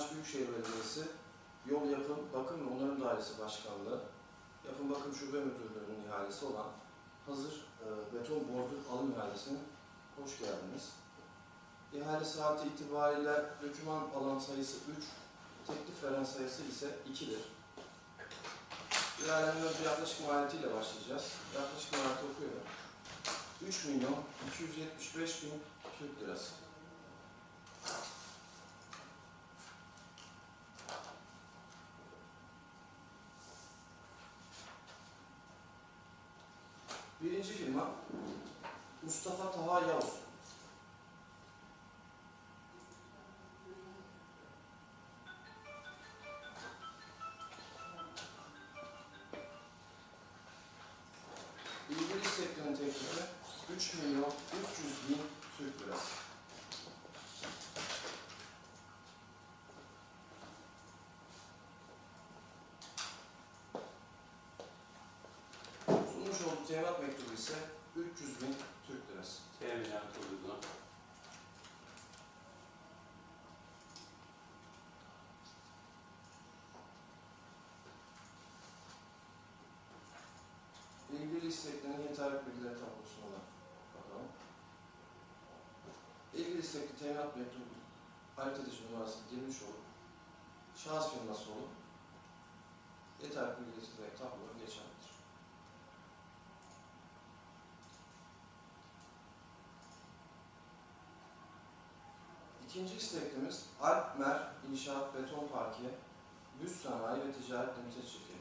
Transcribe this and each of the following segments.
Kıvanç Büyükşehir Belediyesi Yol Yapım, Bakım ve Onarım Dairesi Başkanlığı, Yapım Bakım Şube Müdürlüğü'nün ihalesi olan hazır e, beton bordür alım ihalesine hoş geldiniz. İhale saati itibariyle döküman alan sayısı 3, teklif veren sayısı ise 2'dir. İhalenin önce yaklaşık maliyetiyle başlayacağız. Yaklaşık maliyeti okuyorum. 3 milyon 275 bin Türk lirası. Birinci firma Mustafa Taha Yavuz. İlgili isteklerin teklifi 3 milyon 300 bin Türk lirası. Teminat mektubu ise 300 bin Türk lirası. Teminat uygun. İlgili isteklerin yeterli bilgileri tablosuna bakalım. İlgili istekli teminat mektubu edici numarası girmiş olup şahıs firması olup yeterli bilgileri tabloya geçerlidir. İkinci isteklimiz Alpmer İnşaat Beton Parki Büs Sanayi ve Ticaret Limited Şirketi.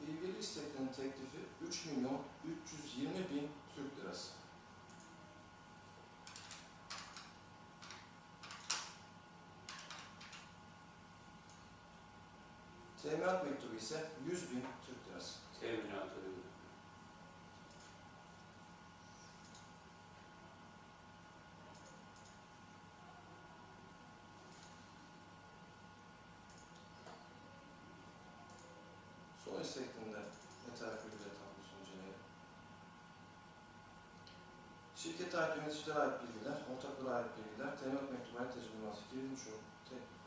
İlgili isteklerin teklifi 3 milyon 320 bin Türk lirası. Teminat mektubu ise 100 bin Türk lirası. Teminat uygun. Son istekinde yeterli bilgileri tablosunu inceleyelim. Şirkete ait yöneticilere ait bilgiler, ortaklara ait bilgiler, teminat mektubu ait tecrübe numarası girilmiş olup teklif